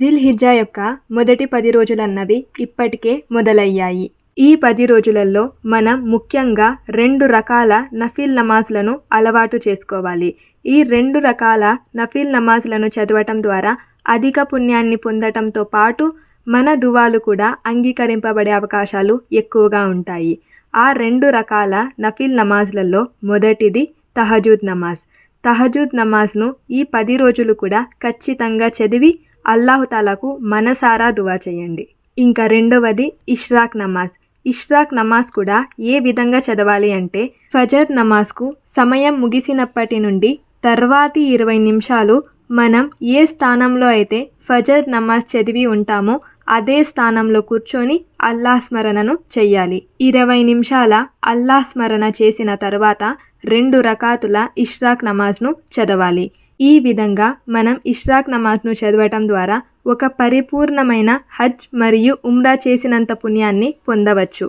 జిల్ హిజ్జా యొక్క మొదటి పది రోజులన్నవి ఇప్పటికే మొదలయ్యాయి. ఈ పది రోజులలో మనం ముఖ్యంగా రెండు రకాల నఫీల్ నమాజ్లను అలవాటు చేసుకోవాలి. ఈ రెండు రకాల నఫీల్ నమాజ్లను చదవటం ద్వారా అధిక పుణ్యాన్ని పొందటంతో పాటు మన దువాలు కూడా అంగీకరింపబడే అవకాశాలు ఎక్కువగా ఉంటాయి. ఆ రెండు రకాల నఫీల్ నమాజ్లలో మొదటిది తహజూద్ నమాజ్. తహజూద్ నమాజ్ను ఈ పది రోజులు కూడా ఖచ్చితంగా చదివి అల్లాహుతాలాకు మనసారా దువా చేయండి. ఇంకా రెండవది ఇష్రాక్ నమాజ్. ఇష్రాక్ నమాజ్ కూడా ఏ విధంగా చదవాలి అంటే ఫజర్ నమాజ్కు సమయం ముగిసినప్పటి నుండి తర్వాతి ఇరవై నిమిషాలు మనం ఏ స్థానంలో అయితే ఫజర్ నమాజ్ చదివి ఉంటామో అదే స్థానంలో కూర్చొని అల్లాహ్ స్మరణను చెయ్యాలి. ఇరవై నిమిషాల అల్లాహ్ స్మరణ చేసిన తర్వాత రెండు రకాతుల ఇష్రాక్ నమాజ్ను చదవాలి. ఈ విధంగా మనం ఇష్రాక్ నమాజ్ను చదవటం ద్వారా ఒక పరిపూర్ణమైన హజ్ మరియు ఉమ్రా చేసినంత పుణ్యాన్ని పొందవచ్చు.